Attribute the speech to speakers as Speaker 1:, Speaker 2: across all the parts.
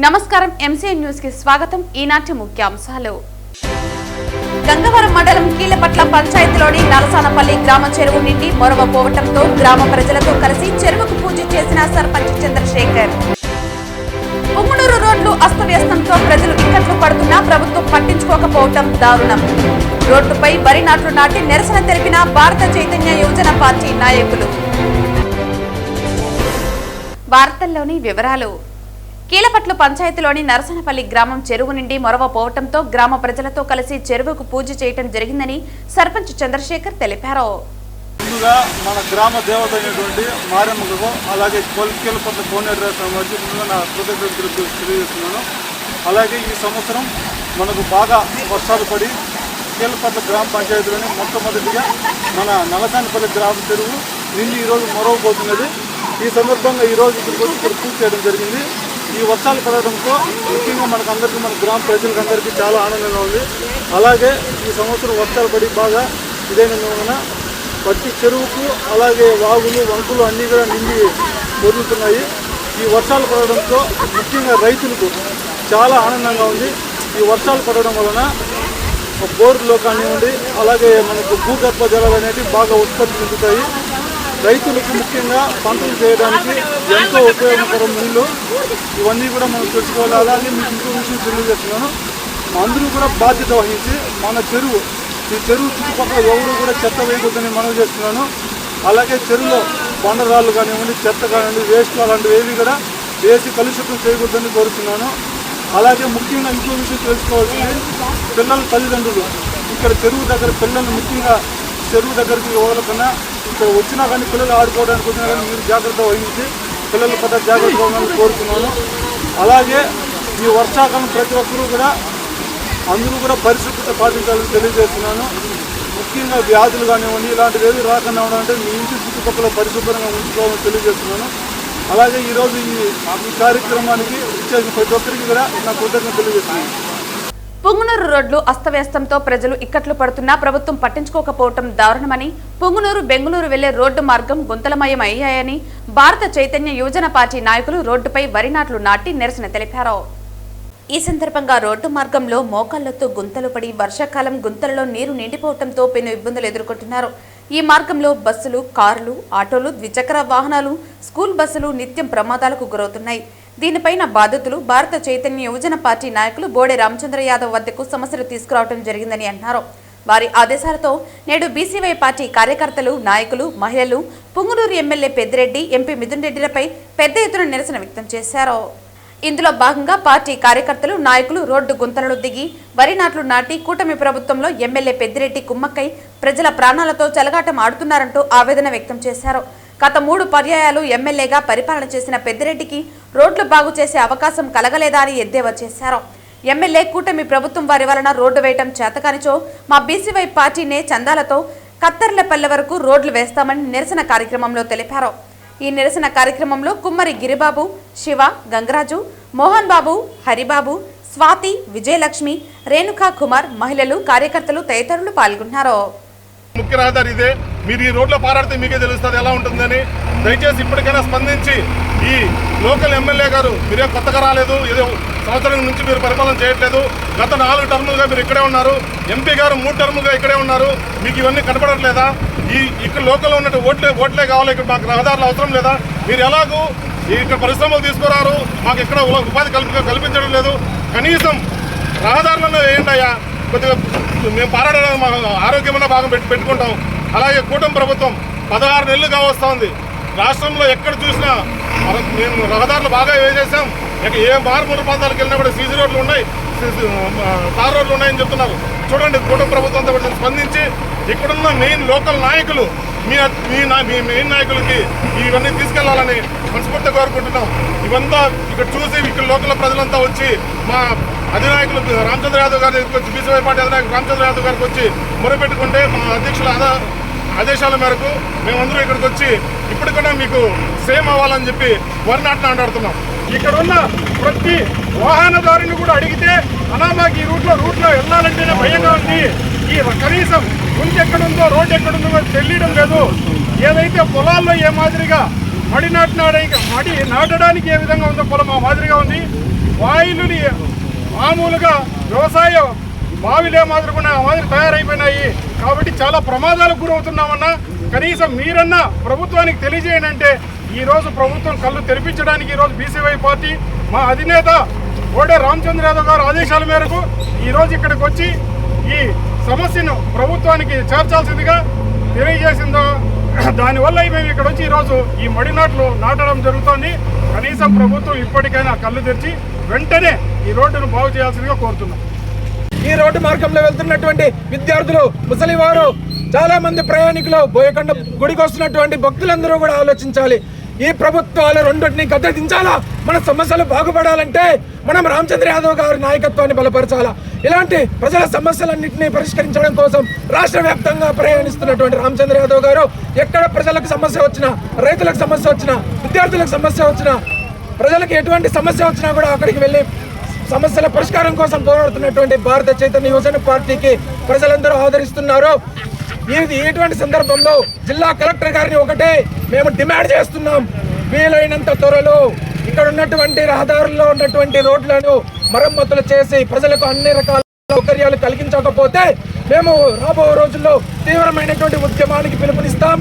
Speaker 1: నమస్కారం ఎంసీఎన్ న్యూస్కి స్వాగతం. ఈనాటి ముఖ్యాంశాలు. గంగవరం మండలం కీలపట్ల పంచాయతీలోని నలసానపల్లి గ్రామ చెరువు నిండి మొరవ పోవటంతో గ్రామ ప్రజలతో కలిసి చెరువుకు పూజ చేసిన సర్పంచ్ చంద్రశేఖర్. పొంగునూరు రోడ్లు అస్తవ్యస్తంతో ప్రజలు ఇక్కట్లు పడుతున్నా ప్రభుత్వం పట్టించుకోకపోవటం దారుణం. రోడ్డుపై వరి నాట్లు నాటి నిరసన తెలిపిన భారత చైతన్య యువజన పార్టీ నాయకులు. వార్తల్లోని వివరాలు. కీలపట్లు పంచాయతీలోని నరసనపల్లి గ్రామం చెరువు నుండి మొరవ పోవటంతో గ్రామ ప్రజలతో కలిసి చెరువుకు పూజ చేయటం జరిగిందని సర్పంచ్ చంద్రశేఖర్ తెలిపారు.
Speaker 2: ముందుగా మన గ్రామ దేవత అయినటువంటి మారమ్మకు అలాగే కొలికేలపట్ల కోనేరు సంబంధించి ముందుగా నా కృతజ్ఞతలు తెలియజేస్తున్నాను. అలాగే ఈ సంవత్సరం మనకు బాగా వర్షాలు పడి కీలపట్ల గ్రామ పంచాయతీలోని మొట్టమొదటిగా మన నలసానిపల్లి గ్రామ చెరువు నిండి ఈరోజు మొరవబోతున్నది. ఈ సందర్భంగా ఈరోజు ఇక్కడికి వచ్చి ఇక్కడ పూజ చేయడం జరిగింది. ఈ వర్షాలు పడడంతో ముఖ్యంగా మనకు అందరికీ మన గ్రామ ప్రజలకందరికీ చాలా ఆనందంగా ఉంది. అలాగే ఈ సంవత్సరం వర్షాలు పడి బాగా ఇదైనందువలన ప్రతి చెరువుకు అలాగే వాగులు వంకులు అన్నీ కూడా నిండి పొరులుతున్నాయి ఈ వర్షాలు పడడంతో ముఖ్యంగా రైతులకు చాలా ఆనందంగా ఉంది. ఈ వర్షాలు పడడం వలన బోర్లో కానివ్వండి అలాగే మనకు భూగర్భ జలాలు అనేవి బాగా ఉత్పత్తి చెందుతాయి. రైతులకు ముఖ్యంగా పంటలు చేయడానికి ఎంతో ఉపయోగకరం నీళ్ళు ఇవన్నీ కూడా మనం తెలుసుకోవాలి అలాగే మీకు ఇంకో విషయం తెలియజేస్తున్నాను. అందరూ కూడా బాధ్యత వహించి మన చెరువు ఈ చెరువు చుట్టుపక్కల ఎవరు కూడా చెత్త వేయకూడదని మనవి చేస్తున్నాను. అలాగే చెరువులో బండరాళ్ళు కానివ్వండి చెత్త కానివ్వండి వేస్ట్ అలాంటివి ఏవి కూడా వేసి కలుషితం చేయకూడదని కోరుతున్నాను. అలాగే ముఖ్యంగా ఇంకో విషయం తెలుసుకోవాల్సింది పిల్లల తల్లిదండ్రులు. ఇక్కడ చెరువు దగ్గర పిల్లలు ముఖ్యంగా చెరువు దగ్గరికి వదలకన్నా ఇక్కడ వచ్చినా కానీ పిల్లలు ఆడుకోవడానికి వచ్చినా కానీ మీరు జాగ్రత్త వహించి పిల్లల పట్ల జాగ్రత్తగా ఉండాలని కోరుతున్నాను. అలాగే ఈ వర్షాకాలం ప్రతి ఒక్కరూ కూడా అందరూ కూడా పరిశుభ్రత పాటించాలని తెలియజేస్తున్నాను. ముఖ్యంగా వ్యాధులు కానివ్వండి ఇలాంటివి ఏవి రాకుండా ఉండాలంటే మీ ఇంటి చుట్టుపక్కల పరిశుభ్రంగా ఉంచుకోవాలని తెలియజేస్తున్నాను. అలాగే ఈరోజు ఈ ఈ కార్యక్రమానికి ఇచ్చేసిన ప్రతి ఒక్కరికి కూడా నా కృతజ్ఞత తెలియజేస్తున్నాను.
Speaker 1: పుంగునూరు రోడ్లు అస్తవ్యస్తంతో ప్రజలు ఇక్కట్లు పడుతున్నా ప్రభుత్వం పట్టించుకోకపోవటం దారుణమని పుంగునూరు బెంగళూరు వెళ్ళే రోడ్డు మార్గం గుంతలమయం అయ్యాయని భారత చైతన్య యువజన పార్టీ నాయకులు రోడ్డుపై వరి నాట్లు నాటి నిరసన తెలిపారు. ఈ సందర్భంగా రోడ్డు మార్గంలో మోకాళ్ళతో గుంతలు పడి వర్షాకాలం గుంతలలో నీరు నిండిపోవడంతో పెను ఇబ్బందులు ఎదుర్కొంటున్నారు. ఈ మార్గంలో బస్సులు కార్లు ఆటోలు ద్విచక్ర వాహనాలు స్కూల్ బస్సులు నిత్యం ప్రమాదాలకు గురవుతున్నాయి. దీనిపైన బాధితులు భారత చైతన్య యువజన పార్టీ నాయకులు బోడే రామచంద్ర యాదవ్ వద్దకు సమస్యలు తీసుకురావడం జరిగిందని అన్నారు. వారి ఆదేశాలతో నేడు బీసీవై పార్టీ కార్యకర్తలు నాయకులు మహిళలు పుంగునూరు ఎమ్మెల్యే పెద్దిరెడ్డి ఎంపీ మిథున్ రెడ్డిలపై పెద్ద ఎత్తున నిరసన వ్యక్తం చేశారు. ఇందులో భాగంగా పార్టీ కార్యకర్తలు నాయకులు రోడ్డు గుంతలను దిగి వరి నాట్లు నాటి కూటమి ప్రభుత్వంలో ఎమ్మెల్యే పెద్దిరెడ్డి కుమ్మక్కై ప్రజల ప్రాణాలతో చెలగాటం ఆడుతున్నారంటూ ఆవేదన వ్యక్తం చేశారు. గత మూడు పర్యాయాలు ఎమ్మెల్యేగా పరిపాలన చేసిన పెద్దిరెడ్డికి రోడ్లు బాగు చేసే అవకాశం కలగలేదా అని ఎద్దేవా చేశారు. ఎమ్మెల్యే కూటమి ప్రభుత్వం వారి వలన రోడ్డు వేయటం చేతకానిచో మా బీసీవై పార్టీనే చందాలతో కత్తర్లపల్లె వరకు రోడ్లు వేస్తామని నిరసన కార్యక్రమంలో తెలిపారు. ఈ నిరసన కార్యక్రమంలో కుమ్మరి గిరిబాబు శివ గంగరాజు మోహన్ బాబు హరిబాబు స్వాతి విజయలక్ష్మి రేణుకా కుమార్ మహిళలు కార్యకర్తలు తదితరులు పాల్గొన్నారు.
Speaker 3: ముఖ్య రహదారి ఇదే. మీరు ఈ రోడ్లో పారాడితే మీకే తెలుస్తుంది ఎలా ఉంటుందని. దయచేసి ఇప్పటికైనా స్పందించి ఈ లోకల్ ఎమ్మెల్యే గారు మీరే కొత్తగా రాలేదు ఏదో సంవత్సరం నుంచి మీరు పరిపాలన చేయట్లేదు. గత నాలుగు టర్ములుగా మీరు ఇక్కడే ఉన్నారు. ఎంపీ గారు మూడు టర్ములుగా ఇక్కడే ఉన్నారు. మీకు ఇవన్నీ కనపడట్లేదా ఈ ఇక్కడ లోకల్లో ఉన్నట్టు ఓట్లే ఓట్లే కావాలి ఇక్కడ మాకు రహదారులు అవసరం లేదా? మీరు ఎలాగూ ఇక్కడ పరిశ్రమలు తీసుకురారు మాకు ఇక్కడ ఉపాధి కల్పి కల్పించడం లేదు. కనీసం రహదారులను వేయండి అయ్యా. కొద్దిగా మేము పారాడడం మా ఆరోగ్యమైన భాగం పెట్టి పెట్టుకుంటాం. అలాగే కూటమి ప్రభుత్వం పదహారు నెలలు కావస్తోంది. రాష్ట్రంలో ఎక్కడ చూసినా మనం మేము రహదారులు బాగా వేసేసాం. ఇక ఏ మారుమూల ప్రాంతాలకు వెళ్ళినా కూడా సీసీ రోడ్లు ఉన్నాయి. తార్ రోడ్లు ఉన్నాయని చెప్తున్నారు. చూడండి కూటమి ప్రభుత్వంతో స్పందించి ఇక్కడున్న మెయిన్ లోకల్ నాయకులు మీ మీ నా- మీ మెయిన్ నాయకులకి ఇవన్నీ తీసుకెళ్ళాలని మనస్ఫూర్తిగా కోరుకుంటున్నాం. ఇవంతా ఇక్కడ చూసి ఇక్కడ లోకల్ ప్రజలంతా వచ్చి మా అధినాయకులు రామచంద్ర యాదవ్ గారి దగ్గరికి వచ్చి బీసీవై పార్టీ అధినాయకులు రామచంద్ర యాదవ్ గారికి వచ్చి మొరపెట్టుకుంటే మా అధ్యక్షుల ఆదా ఆదేశాల మేరకు మేమందరం ఇక్కడికి వచ్చి ఇప్పటికన్నా మీకు సేమ్ అవ్వాలని చెప్పి వరి నాటిన ఆడుతున్నాం ఇక్కడ ఉన్న ప్రతి వాహనదారుని కూడా అడిగితే అలా మాకు ఈ రూట్లో రూట్లో వెళ్ళాలంటేనే భయంగా ఉంది. ఈ కనీసం గుంజ ఎక్కడుందో రోడ్డు ఎక్కడుందో తెలియడం లేదు. ఏదైతే పొలాల్లో ఏ మాదిరిగా మడి నాటినాడే మడి నాటడానికి ఏ విధంగా ఉందో పొలం ఆ మాదిరిగా ఉంది. వాయులుని మామూలుగా వ్యవసాయ బావిలే మాదిరిగా మాదిరి తయారైపోయినాయి. కాబట్టి చాలా ప్రమాదాలకు గురవుతున్నామన్నా కనీసం మీరన్నా ప్రభుత్వానికి తెలియజేయండి అంటే ఈరోజు ప్రభుత్వం కళ్ళు తెరిపించడానికి ఈరోజు బీసీవై పార్టీ మా అధినేత ఓడే రామచంద్ర యాదవ్ గారు ఆదేశాల మేరకు ఈ రోజు ఇక్కడికి వచ్చి ఈ సమస్యను ప్రభుత్వానికి చేర్చాల్సిందిగా తెలియజేసిందో దానివల్ల మేము ఇక్కడ వచ్చి ఈరోజు ఈ మడి నాట్లు నాటడం జరుగుతోంది. కనీసం ప్రభుత్వం ఇప్పటికైనా కళ్ళు తెరిచి వెంటనే ఈ రోడ్డును బాగు చేయాల్సిందిగా కోరుతున్నాం.
Speaker 4: ఈ రోడ్డు మార్గంలో వెళ్తున్నటువంటి విద్యార్థులు ముసలి వారు చాలా మంది ప్రయాణికులు బోయకొండ గుడికి వస్తున్నటువంటి భక్తులందరూ కూడా ఆలోచించాలి. ఈ ప్రభుత్వాలు రెండింటిని గద్దెదించాలా? మన సమస్యలు బాగుపడాలంటే మనం రామచంద్ర యాదవ్ గారి నాయకత్వాన్ని బలపరచాలా? ఇలాంటి ప్రజల సమస్యలన్నింటినీ పరిష్కరించడం కోసం రాష్ట్ర వ్యాప్తంగా ప్రయాణిస్తున్నటువంటి రామచంద్ర యాదవ్ గారు ఎక్కడ ప్రజలకు సమస్య వచ్చినా రైతులకు సమస్య వచ్చినా విద్యార్థులకు సమస్య వచ్చినా ప్రజలకు ఎటువంటి సమస్య వచ్చినా కూడా అక్కడికి వెళ్ళి సమస్యల పరిష్కారం కోసం పోరాడుతున్నటువంటి భారత చైతన్య యువజన పార్టీకి ప్రజలందరూ ఆదరిస్తున్నారు. ఇది ఇటువంటి సందర్భంలో జిల్లా కలెక్టర్ గారిని ఒకటే మేము డిమాండ్ చేస్తున్నాం. వీలైనంత త్వరలో ఇక్కడ ఉన్నటువంటి రహదారుల్లో ఉన్నటువంటి రోడ్లను మరమ్మతులు చేసి ప్రజలకు అన్ని రకాల సౌకర్యాలు కలిగించకపోతే మేము రాబో రోజుల్లో తీవ్రమైనటువంటి ఉద్యమానికి పిలుపునిస్తాం.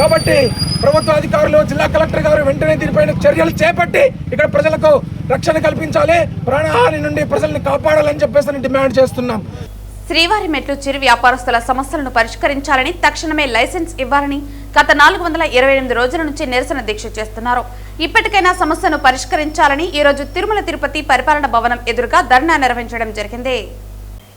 Speaker 4: కాబట్టి ప్రభుత్వ అధికారులు జిల్లా కలెక్టర్ గారు వెంటనే దీనిపైన చర్యలు చేపట్టి ఇక్కడ ప్రజలకు రక్షణ కల్పించాలి ప్రాణహాని నుండి ప్రజల్ని కాపాడాలని చెప్పేసి డిమాండ్ చేస్తున్నాం.
Speaker 1: శ్రీవారి మెట్లు చిరు వ్యాపారస్తుల సమస్యలను పరిష్కరించాలని తక్షణమే లైసెన్స్ ఇవ్వాలని గత నాలుగు వందల ఇరవై ఎనిమిది రోజుల నుంచి నిరసన దీక్ష చేస్తున్నారు. ఇప్పటికైనా సమస్యను పరిష్కరించాలని ఈరోజు తిరుమల తిరుపతి పరిపాలన భవనం ఎదురుగా ధర్నా నిర్వహించడం జరిగింది.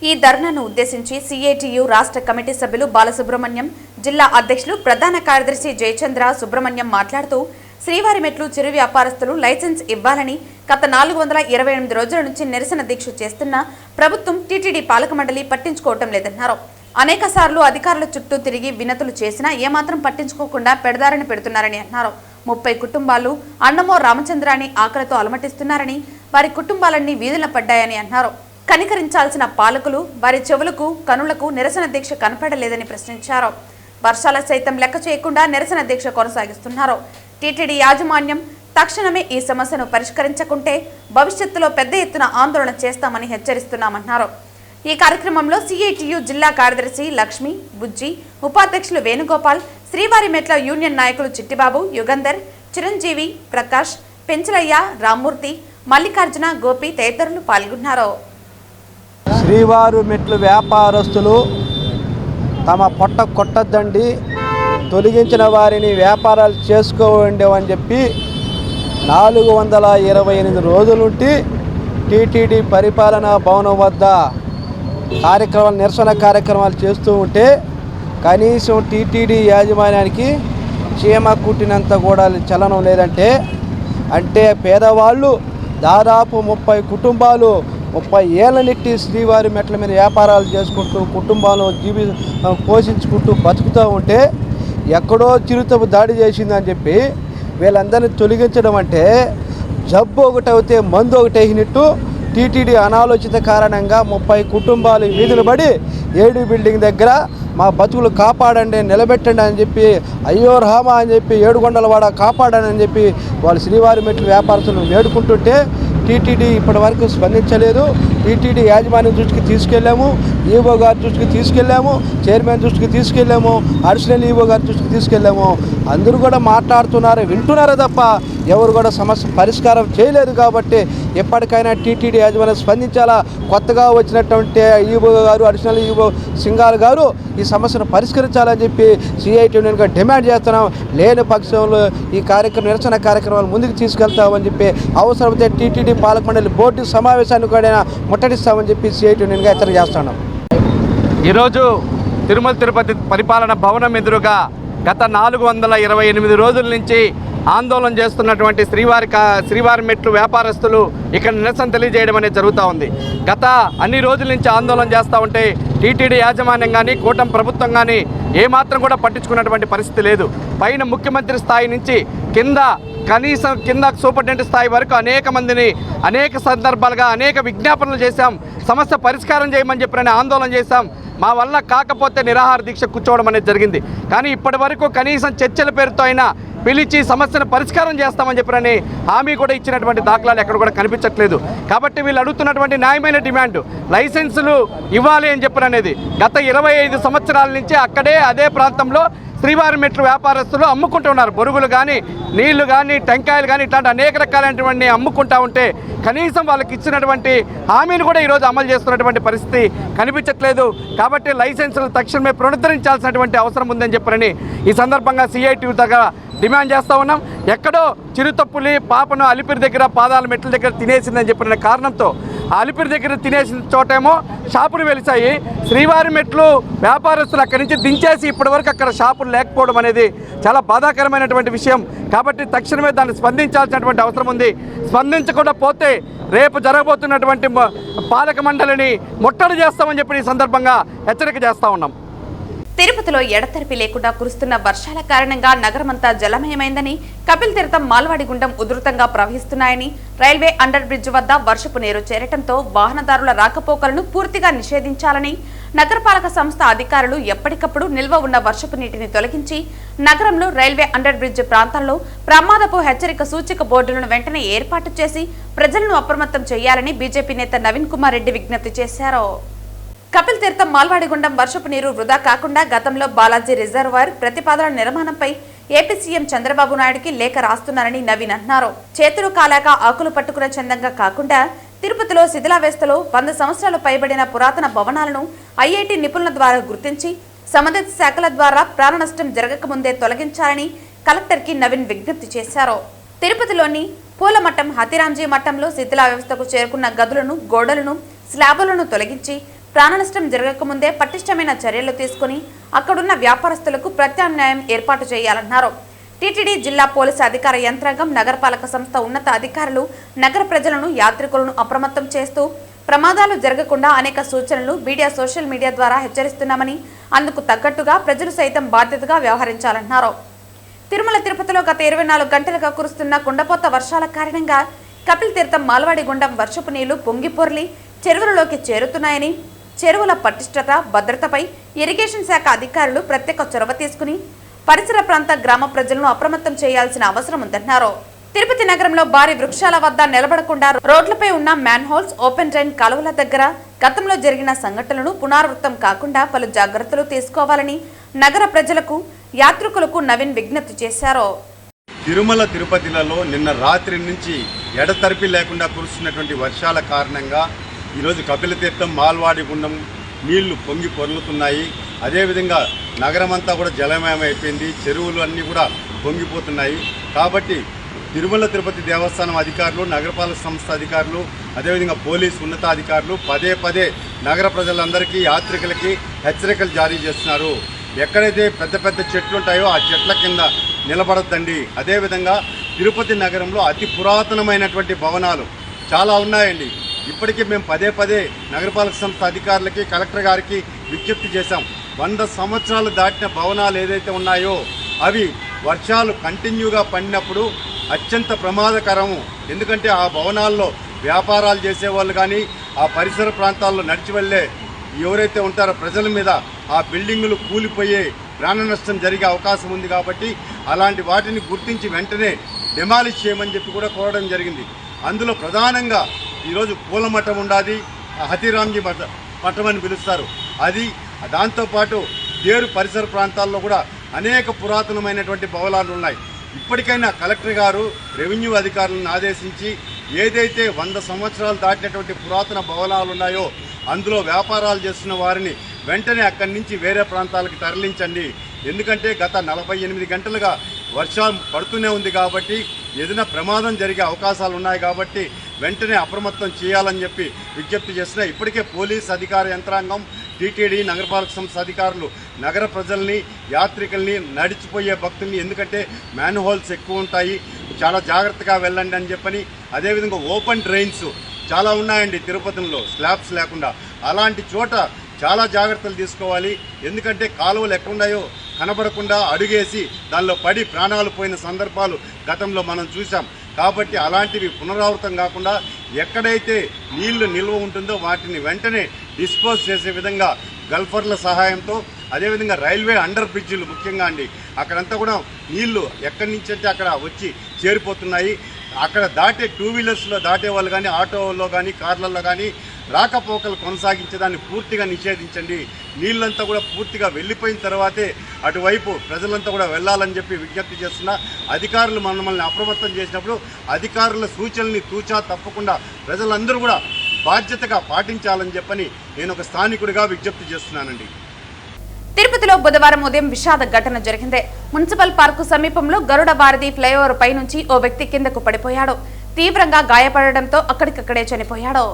Speaker 1: ఈ ధర్నాను ఉద్దేశించి సిఐటియు రాష్ట్ర కమిటీ సభ్యులు బాలసుబ్రహ్మణ్యం జిల్లా అధ్యక్షులు ప్రధాన కార్యదర్శి జయచంద్ర సుబ్రహ్మణ్యం మాట్లాడుతూ శ్రీవారి మెట్లు చిరు వ్యాపారస్తులు లైసెన్స్ ఇవ్వాలని గత నాలుగు వందల ఇరవై ఎనిమిది రోజుల నుంచి నిరసన దీక్ష చేస్తున్న ప్రభుత్వం టీటీడీ పాలక మండలి పట్టించుకోవటం లేదన్నారు. అనేక సార్లు అధికారుల చుట్టూ తిరిగి వినతులు చేసినా ఏమాత్రం పట్టించుకోకుండా పెడదారని పెడుతున్నారని అన్నారు. ముప్పై కుటుంబాలు అన్నమో రామచంద్రాని ఆకలితో అలమటిస్తున్నారని వారి కుటుంబాలన్నీ వీధుల పడ్డాయని అన్నారు. కనికరించాల్సిన పాలకులు వారి చెవులకు కనులకు నిరసన దీక్ష కనపడలేదని ప్రశ్నించారు. వర్షాల సైతం లెక్క చేయకుండా నిరసన దీక్ష కొనసాగిస్తున్నారు. టీటీడీ యాజమాన్యం తక్షణమే ఈ సమస్యను పరిష్కరించకుంటే భవిష్యత్తులో పెద్ద ఎత్తున ఆందోళన చేస్తామని హెచ్చరిస్తున్నామన్నారు. ఈ కార్యక్రమంలో సిఐటియు జిల్లా కార్యదర్శి లక్ష్మి బుజ్జి ఉపాధ్యక్షులు వేణుగోపాల్ శ్రీవారి మెట్ల యూనియన్ నాయకులు చిట్టిబాబు యుగంధర్ చిరంజీవి ప్రకాష్ పెంచలయ్య రామ్మూర్తి మల్లికార్జున గోపి తదితరులు పాల్గొన్నారు.
Speaker 5: శ్రీవారు మెట్లు వ్యాపారస్తులు తమ పొట్ట కొట్టద్దండి తొలగించిన వారిని వ్యాపారాలు చేసుకోవండి అని చెప్పి నాలుగు వందల ఇరవై ఎనిమిది రోజులుంటి టీటీడీ పరిపాలనా భవనం వద్ద కార్యక్రమాలు నిరసన కార్యక్రమాలు చేస్తూ ఉంటే కనీసం టీటీడీ యాజమాన్యానికి చీమ కుట్టినంత కూడా చలనం లేదంటే అంటే పేదవాళ్ళు దాదాపు ముప్పై కుటుంబాలు ముప్పై ఏళ్ళ నెట్టి శ్రీవారి మెట్ల మీద వ్యాపారాలు చేసుకుంటూ కుటుంబాలు జీవి పోషించుకుంటూ బతుకుతూ ఉంటే ఎక్కడో చిరుతపు దాడి చేసిందని చెప్పి వీళ్ళందరినీ తొలగించడం అంటే జబ్బు ఒకటి అయితే మందు ఒకటి అయినట్టు టీటీడీ అనాలోచిత కారణంగా ముప్పై కుటుంబాలు వీధులు పడి ఏడు బిల్డింగ్ దగ్గర మా బతుకులు కాపాడండి నిలబెట్టండి అని చెప్పి అయ్యో రామా అని చెప్పి ఏడుగొండలవాడ కాపాడని అని చెప్పి వాళ్ళు శ్రీవారి మెట్లు వ్యాపారస్తులను వేడుకుంటుంటే టీటీడీ ఇప్పటి వరకు స్పందించలేదు. టీటీడీ యాజమాన్యం దృష్టికి తీసుకెళ్ళాము ఈవో గారి దృష్టికి తీసుకెళ్ళాము చైర్మన్ దృష్టికి తీసుకెళ్ళాము అడిషనల్ ఈవో గారి దృష్టికి తీసుకెళ్ళాము. అందరూ కూడా మాట్లాడుతున్నారు వింటున్నారే తప్ప ఎవరు కూడా సమస్య పరిష్కారం చేయలేదు కాబట్టి ఎప్పటికైనా టీటీడీ యాజమాన్యం స్పందించాలా? కొత్తగా వచ్చినటువంటి ఈవో గారు అడిషనల్ ఈవో సింగాల్ గారు ఈ సమస్యను పరిష్కరించాలని చెప్పి సిఐటి యూనియన్గా డిమాండ్ చేస్తున్నాం. లేని పక్షంలో ఈ కార్యక్రమం నిరసన కార్యక్రమాలు ముందుకు తీసుకెళ్తామని చెప్పి అవసరమైతే టీటీడీ పాలక మండలి బోర్డు సమావేశాన్ని కూడా ముట్టడిస్తామని చెప్పి సిఐటి యూనియన్గా హెచ్చరిక చేస్తున్నాం
Speaker 6: ఈరోజు తిరుమల తిరుపతి పరిపాలన భవనం ఎదురుగా గత నాలుగు వందల ఇరవై ఎనిమిది రోజుల నుంచి ఆందోళన చేస్తున్నటువంటి శ్రీవారి కా- శ్రీవారి మెట్లు వ్యాపారస్తులు ఇక్కడ నిరసన తెలియజేయడం అనేది జరుగుతూ ఉంది. గత అన్ని రోజుల నుంచి ఆందోళన చేస్తూ ఉంటే టీటీడీ యాజమాన్యం కానీ కూటమి ప్రభుత్వం కానీ ఏమాత్రం కూడా పట్టించుకున్నటువంటి పరిస్థితి లేదు. పైన ముఖ్యమంత్రి స్థాయి నుంచి కింద కనీసం కింద సూపరింటెండెంట్ స్థాయి వరకు అనేక మందిని అనేక సందర్భాలుగా అనేక విజ్ఞాపనలు చేశాం. సమస్య పరిష్కారం చేయమని చెప్పిన ఆందోళన చేశాం. మా వల్ల కాకపోతే నిరాహార దీక్ష కూర్చోవడం అనేది జరిగింది. కానీ ఇప్పటి వరకు కనీసం చర్చల పేరుతో అయినా పిలిచి సమస్యను పరిష్కారం చేస్తామని చెప్పినని హామీ కూడా ఇచ్చినటువంటి దాఖలాలు ఎక్కడ కూడా కనిపించట్లేదు. కాబట్టి వీళ్ళు అడుగుతున్నటువంటి న్యాయమైన డిమాండ్ లైసెన్సులు ఇవ్వాలి అని చెప్పిననేది గత ఇరవై ఐదు సంవత్సరాల నుంచి అక్కడే అదే ప్రాంతంలో శ్రీవారి మెట్లు వ్యాపారస్తులు అమ్ముకుంటున్నారు. బొరుగులు కానీ నీళ్ళు కానీ టెంకాయలు కానీ ఇట్లాంటి అనేక రకాలైనటువంటి అమ్ముకుంటా ఉంటే కనీసం వాళ్ళకి ఇచ్చినటువంటి హామీని కూడా ఈరోజు అమలు చేస్తున్నటువంటి పరిస్థితి కనిపించట్లేదు. కాబట్టి లైసెన్సులు తక్షణమే పునరుద్ధరించాల్సినటువంటి అవసరం ఉందని చెప్పారని ఈ సందర్భంగా సిఐటి దగ్గర డిమాండ్ చేస్తూ ఉన్నాం. ఎక్కడో చిరుతప్పులి పాపను అలిపిరి దగ్గర పాదాల మెట్ల దగ్గర తినేసిందని చెప్పిన కారణంతో అలిపిరి దగ్గర తినేసిన చోటేమో షాపులు వెలిసాయి శ్రీవారి మెట్లు వ్యాపారస్తులు అక్కడి నుంచి దించేసి ఇప్పటివరకు అక్కడ షాపులు లేకపోవడం అనేది చాలా బాధాకరమైనటువంటి విషయం. కాబట్టి తక్షణమే దాన్ని స్పందించాల్సినటువంటి అవసరం ఉంది. స్పందించకుండా పోతే రేపు జరగబోతున్నటువంటి పాలక మండలిని ముట్టడి చేస్తామని చెప్పి ఈ సందర్భంగా హెచ్చరిక చేస్తూ ఉన్నాం.
Speaker 1: తిరుపతిలో ఎడతెరిపి లేకుండా కురుస్తున్న వర్షాల కారణంగా నగరమంతా జలమయమైందని కపిల్ తీర్థం మాల్వాడి గుండం ఉధృతంగా ప్రవహిస్తున్నాయని రైల్వే అండర్ బ్రిడ్జ్ వద్ద వర్షపు నీరు చేరటంతో వాహనదారుల రాకపోకలను పూర్తిగా నిషేధించాలని నగరపాలక సంస్థ అధికారులు ఎప్పటికప్పుడు నిల్వ ఉన్న వర్షపు నీటిని తొలగించి నగరంలో రైల్వే అండర్ బ్రిడ్జ్ ప్రాంతాల్లో ప్రమాదపు హెచ్చరిక సూచిక బోర్డులను వెంటనే ఏర్పాటు చేసి ప్రజలను అప్రమత్తం చేయాలని బీజేపీ నేత నవీన్ కుమార్ రెడ్డి విజ్ఞప్తి చేశారు. కపిల్ తీర్థం మాల్వాడిగుండం వర్షపు నీరు వృధా కాకుండా గతంలో బాలాజీ రిజర్వాయర్ ప్రతిపాదన నిర్మాణంపై ఏపీ సీఎం చంద్రబాబు నాయుడుకి లేఖ రాస్తున్నారని నవీన్ అన్నారు చేతులు కాలాక ఆకులు పట్టుకున్న చందంగా కాకుండా తిరుపతిలో శిథిలావేస్తలో వంద సంవత్సరాలు పైబడిన పురాతన భవనాలను ఐఐటి నిపుణుల ద్వారా గుర్తించి సంబంధిత శాఖల ద్వారా ప్రాణ నష్టం జరగకముందే తొలగించాలని కలెక్టర్కి నవీన్ విజ్ఞప్తి చేశారు. తిరుపతిలోని పూలమఠం హతిరాంజీ మఠంలో శిథిలా వ్యవస్థకు చేరుకున్న గదులను గోడలను స్లాబులను తొలగించి ప్రాణనష్టం జరగకముందే పటిష్టమైన చర్యలు తీసుకుని అక్కడున్న వ్యాపారస్తులకు ప్రత్యామ్నాయం ఏర్పాటు చేయాలన్నారు. టీటీడీ జిల్లా పోలీసు అధికార యంత్రాంగం నగరపాలక సంస్థ ఉన్నత అధికారులు నగర ప్రజలను యాత్రికులను అప్రమత్తం చేస్తూ ప్రమాదాలు జరగకుండా అనేక సూచనలు మీడియా సోషల్ మీడియా ద్వారా హెచ్చరిస్తున్నామని అందుకు తగ్గట్టుగా ప్రజలు సైతం బాధ్యతగా వ్యవహరించాలన్నారు. తిరుమల తిరుపతిలో గత ఇరవై నాలుగు గంటలుగా కురుస్తున్న కుండపోత వర్షాల కారణంగా కపిల్ తీర్థం మాల్వాడి గుండం వర్షపు నీళ్ళు పొంగిపొర్లి చెరువులలోకి చేరుతున్నాయని చెరువుల పటిష్టత భద్రతపై ఇరిగేషన్ శాఖ అధికారులు ప్రత్యేక చొరవ తీసుకుని పరిసర ప్రాంత గ్రామ ప్రజలను అప్రమత్తం చేయాల్సిన అవసరం ఉందన్నారు. తిరుపతి నగరంలో భారీ వృక్షాల వద్ద నిలబడకుండా రోడ్లపై ఉన్న మ్యాన్ హోల్స్ ఓపెన్ డ్రైన్ కాలువల దగ్గర గతంలో జరిగిన సంఘటనలను పునరావృతం కాకుండా పలు జాగ్రత్తలు తీసుకోవాలని నగర ప్రజలకు యాత్రికులకు నవీన్ విజ్ఞప్తి చేశారు.
Speaker 7: తిరుమల తిరుపతిలలో నిన్న రాత్రి నుంచి ఎడతెరిపి లేకుండా కురుస్తున్నటువంటి వర్షాల కారణంగా ఈరోజు కపిలతీర్థం మాల్వాడి గుండం నీళ్ళు పొంగి పొర్లుతున్నాయి. అదేవిధంగా నగరమంతా కూడా జలమయం అయిపోయింది చెరువులు అన్నీ కూడా పొంగిపోతున్నాయి. కాబట్టి తిరుమల తిరుపతి దేవస్థానం అధికారులు నగరపాలక సంస్థ అధికారులు అదేవిధంగా పోలీసు ఉన్నతాధికారులు పదే పదే నగర ప్రజలందరికీ యాత్రికులకి హెచ్చరికలు జారీ చేస్తున్నారు. ఎక్కడైతే పెద్ద పెద్ద చెట్లు ఉంటాయో ఆ చెట్ల కింద నిలబడద్దండి. అదేవిధంగా తిరుపతి నగరంలో అతి పురాతనమైనటువంటి భవనాలు చాలా ఉన్నాయండి. ఇప్పటికీ మేము పదే పదే నగరపాలక సంస్థ అధికారులకి కలెక్టర్ గారికి విజ్ఞప్తి చేశాం. వంద సంవత్సరాలు దాటిన భవనాలు ఏదైతే ఉన్నాయో అవి వర్షాలు కంటిన్యూగా పడినప్పుడు అత్యంత ప్రమాదకరము. ఎందుకంటే ఆ భవనాల్లో వ్యాపారాలు చేసేవాళ్ళు కానీ ఆ పరిసర ప్రాంతాల్లో నడిచి వెళ్ళే ఎవరైతే ఉంటారో ప్రజల మీద ఆ బిల్డింగులు కూలిపోయే ప్రాణ నష్టం జరిగే అవకాశం ఉంది కాబట్టి అలాంటి వాటిని గుర్తించి వెంటనే డెమాలిష్ చేయమని చెప్పి కూడా కోరడం జరిగింది. అందులో ప్రధానంగా ఈరోజు పూల మఠం ఉండాది హతిరామ్జీ మఠ మఠం అని పిలుస్తారు. అది దాంతోపాటు దేరు పరిసర ప్రాంతాల్లో కూడా అనేక పురాతనమైనటువంటి భవనాలు ఉన్నాయి. ఇప్పటికైనా కలెక్టర్ గారు రెవెన్యూ అధికారులను ఆదేశించి ఏదైతే వంద సంవత్సరాలు దాటినటువంటి పురాతన భవనాలు ఉన్నాయో అందులో వ్యాపారాలు చేస్తున్న వారిని వెంటనే అక్కడి నుంచి వేరే ప్రాంతాలకు తరలించండి. ఎందుకంటే గత నలభై ఎనిమిది గంటలుగా వర్షం పడుతూనే ఉంది కాబట్టి ఏదైనా ప్రమాదం జరిగే అవకాశాలు ఉన్నాయి కాబట్టి వెంటనే అప్రమత్తం చేయాలని చెప్పి విజ్ఞప్తి చేసిన ఇప్పటికే పోలీస్ అధికార యంత్రాంగం టీటీడీ నగరపాలక సంస్థ అధికారులు నగర ప్రజల్ని యాత్రికుల్ని నడిచిపోయే భక్తుల్ని ఎందుకంటే మ్యాన్ హోల్స్ ఎక్కువ ఉంటాయి. చాలా జాగ్రత్తగా వెళ్ళండి అని చెప్పని అదేవిధంగా ఓపెన్ డ్రైన్స్ చాలా ఉన్నాయండి తిరుపతిలో స్లాబ్స్ లేకుండా. అలాంటి చోట చాలా జాగ్రత్తలు తీసుకోవాలి. ఎందుకంటే కాలువలు ఎక్కడున్నాయో కనబడకుండా అడుగేసి దానిలో పడి ప్రాణాలు పోయిన సందర్భాలు గతంలో మనం చూసాం కాబట్టి అలాంటివి పునరావృతం కాకుండా ఎక్కడైతే నీళ్ళు నిల్వ ఉంటుందో వాటిని వెంటనే డిస్పోజ్ చేసే విధంగా గల్ఫర్ల సహాయంతో అదేవిధంగా రైల్వే అండర్ బ్రిడ్జిలు ముఖ్యంగా అండి. అక్కడంతా కూడా నీళ్ళు ఎక్కడి నుంచి అంటే అక్కడ వచ్చి చేరిపోతున్నాయి అక్కడ దాటే టూ వీలర్స్లో దాటే వాళ్ళు కానీ ఆటోలో కానీ కార్లలో కానీ రాకపోకలు కొనసాగించేదాన్ని పూర్తిగా నిషేధించండి. నీళ్ళంతా కూడా పూర్తిగా వెళ్ళిపోయిన తర్వాతే అటువైపు ప్రజలంతా కూడా వెళ్ళాలని చెప్పి విజ్ఞప్తి చేస్తున్నా. అధికారులు మనల్ని అప్రమత్తం చేసినప్పుడు అధికారుల సూచనల్ని తూచా తప్పకుండా ప్రజలందరూ కూడా బాధ్యతగా పాటించాలని చెప్పని నేను ఒక స్థానికుడిగా విజ్ఞప్తి చేస్తున్నానండి.
Speaker 1: తిరుపతిలో బుధవారం ఉదయం విషాద ఘటన జరిగింది. మున్సిపల్ పార్కు సమీపంలో గరుడ భారతి ఫ్లైఓవర్ పై నుంచి ఓ వ్యక్తి కిందకు పడిపోయాడు. తీవ్రంగా గాయపడడంతో అక్కడికక్కడే చనిపోయాడు.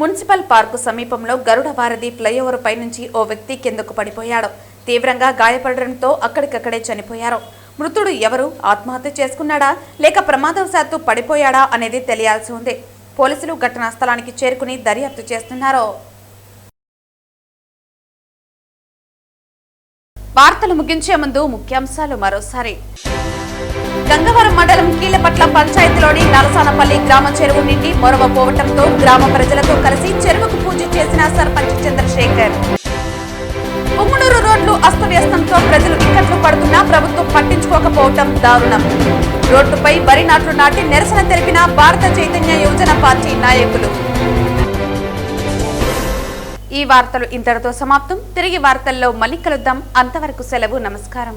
Speaker 1: మున్సిపల్ పార్కు సమీపంలో గరుడ భారతి ఫ్లైఓవర్ పై నుంచి ఓ వ్యక్తి కిందకు పడిపోయాడు. తీవ్రంగా గాయపడడంతో అక్కడికక్కడే చనిపోయారు. మృతుడు ఎవరు? ఆత్మహత్య చేసుకున్నాడా? లేక ప్రమాదవశాత్తు పడిపోయాడా అనేది తెలియాల్సి ఉంది. పోలీసులు ఘటనా స్థలానికి చేరుకుని దర్యాప్తు చేస్తున్నారు. వార్తలు ముగించే ముందు ముఖ్యాంశాలు మరోసారి. గంగవరం మండలం కీలపట్ల పంచాయతీలోని నలసానపల్లి గ్రామ చెరువు నీటి మొరవ పోవటంతో గ్రామ ప్రజలతో కలిసి చెరువుకు పూజ చేసిన సర్పంచ్ చంద్రశేఖర్. పుంగునూరు రోడ్లు అస్తవ్యస్తంతో ప్రజలు ఇక్కట్లు పడుతున్నా ప్రభుత్వం పట్టించుకోకపోవటం దారుణం. రోడ్డుపై వరి నాట్లు నాటి నిరసన తెలిపిన భారత చైతన్య యువజన పార్టీ నాయకులు. ఈ వార్తలు ఇంతటితో సమాప్తం. తిరిగి వార్తల్లో మళ్ళీ కలుద్దాం. అంతవరకు సెలవు నమస్కారం.